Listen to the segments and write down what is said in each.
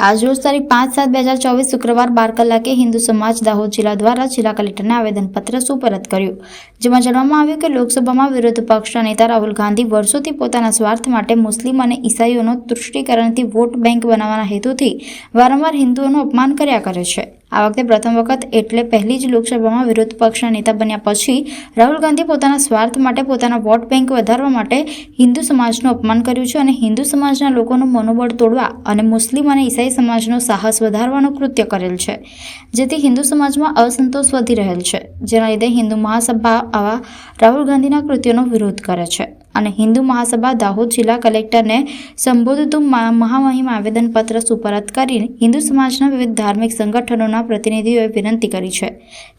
આજરોજ તારીખ પાંચ સાત બે હજાર ચોવીસ શુક્રવાર બાર કલાકે હિન્દુ સમાજ દાહોદ જિલ્લા દ્વારા જિલ્લા કલેક્ટરને આવેદનપત્ર સુપરત કર્યું. જેમાં જણાવવામાં આવ્યું કે લોકસભામાં વિરોધ પક્ષના નેતા રાહુલ ગાંધી વર્ષોથી પોતાના સ્વાર્થ માટે મુસ્લિમ અને ઈસાઈઓનો તૃષ્ટિકરણથી વોટ બેંક બનાવવાના હેતુથી વારંવાર હિન્દુઓનું અપમાન કર્યા કરે છે. આ વખતે પ્રથમ વખત એટલે પહેલી જ લોકસભામાં વિરોધ પક્ષના નેતા બન્યા પછી રાહુલ ગાંધી પોતાના સ્વાર્થ માટે પોતાના વોટ બેંક વધારવા માટે હિન્દુ સમાજનું અપમાન કર્યું છે અને હિન્દુ સમાજના લોકોનું મનોબળ તોડવા અને મુસ્લિમ અને ઈસાઈ સમાજનો સાહસ વધારવાનું કૃત્ય કરેલ છે, જેથી હિન્દુ સમાજમાં અસંતોષ વધી રહેલ છે, જેના લીધે હિન્દુ મહાસભા આવા રાહુલ ગાંધીના કૃત્યોનો વિરોધ કરે છે. અને હિન્દુ મહાસભા દાહોદ જિલ્લા કલેક્ટરને સંબોધતું મહામહિમ આવેદનપત્ર સુપરત કરીને હિન્દુ સમાજના વિવિધ ધાર્મિક સંગઠનોના પ્રતિનિધિઓએ વિનંતી કરી છે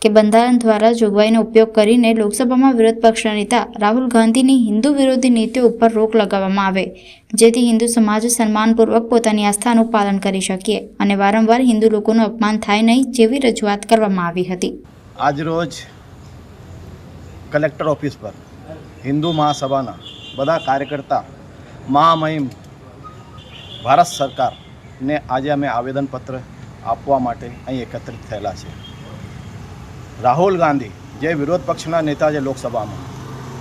કે બંધારણ દ્વારા જોગવાઈનો ઉપયોગ કરીને લોકસભામાં વિરોધ પક્ષના નેતા રાહુલ ગાંધીની હિન્દુ વિરોધી નીતિઓ ઉપર રોક લગાવવામાં આવે, જેથી હિન્દુ સમાજ સન્માનપૂર્વક પોતાની આસ્થાનું પાલન કરી શકીએ અને વારંવાર હિન્દુ લોકોનું અપમાન થાય નહીં જેવી રજૂઆત કરવામાં આવી હતી. આજરોજ કલેક્ટર ઓફિસ પર હિન્દુ મહાસભાના બધા કાર્યકર્તા મહામહિમ ભારત સરકારને આજે અમે આવેદનપત્ર આપવા માટે અહીં એકત્રિત થયેલા છે. રાહુલ ગાંધી જે વિરોધ પક્ષના નેતા છે લોકસભામાં,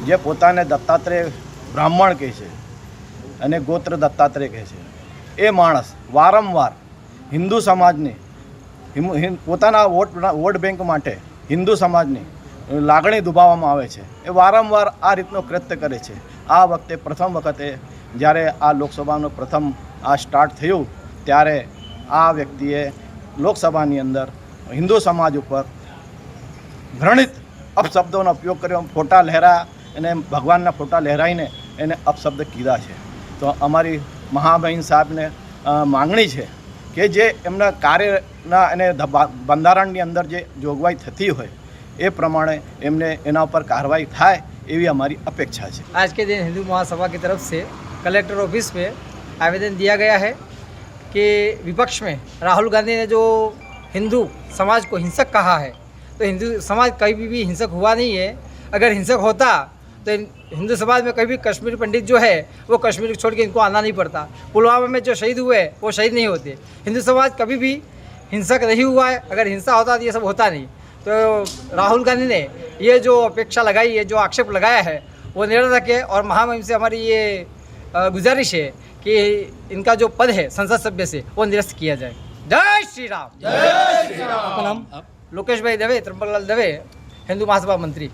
જે પોતાને દત્તાત્રેય બ્રાહ્મણ કહે છે અને ગોત્ર દત્તાત્રેય કહે છે, એ માણસ વારંવાર હિન્દુ સમાજને પોતાના વોટ વોટ બેંક માટે હિન્દુ સમાજની લાગણી દુભાવવામાં આવે છે. એ વારંવાર આ રીતનો કૃત્ય કરે છે. આ વખતે પ્રથમ વખતે જ્યારે આ લોકસભાનું પ્રથમ આ સ્ટાર્ટ થયું, ત્યારે આ વ્યક્તિએ લોકસભાની અંદર હિન્દુ સમાજ ઉપર ઘૃણિત અપશબ્દોનો ઉપયોગ કર્યો. ફોટા લહેરા એને ભગવાનના ફોટા લહેરાઈને એને અપશબ્દ કીધા છે. તો અમારી મહાબહેન સાહેબને માંગણી છે કે જે એમના કાર્યના એને બંધારણની અંદર જે જોગવાઈ થતી હોય એ પ્રમાણે એમને એના ઉપર કાર્યવાહી થાય એવી અમારી અપેક્ષા છે आज के दिन हिंदू महासभा की तरफ से कलेक्टर ऑफिस में आवेदन दिया गया है कि विपक्ष में राहुल गांधी ने जो हिंदू समाज को हिंसक कहा है तो हिंदू समाज कभी भी हिंसक हुआ नहीं है अगर हिंसक होता तो इन- हिंदू समाज में कभी कश्मीर पंडित जो है वो कश्मीर छोड़ के इनको आना नहीं पड़ता पुलवामा में जो शहीद हुए वो शहीद नहीं होते हिंदू समाज कभी भी हिंसक नहीं हुआ है अगर हिंसा होता तो ये सब होता नहीं तो राहुल गांधी ने ये जो अपेक्षा लगाई है जो आक्षेप लगाया है वो निरर्थक है और महामहिम से हमारी ये गुजारिश है कि इनका जो पद है संसद सभ्य से वो निरस्त किया जाए। जय श्री राम जय श्री राम लोकेश भाई दवे त्रिपल दवे हिंदू महासभा मंत्री।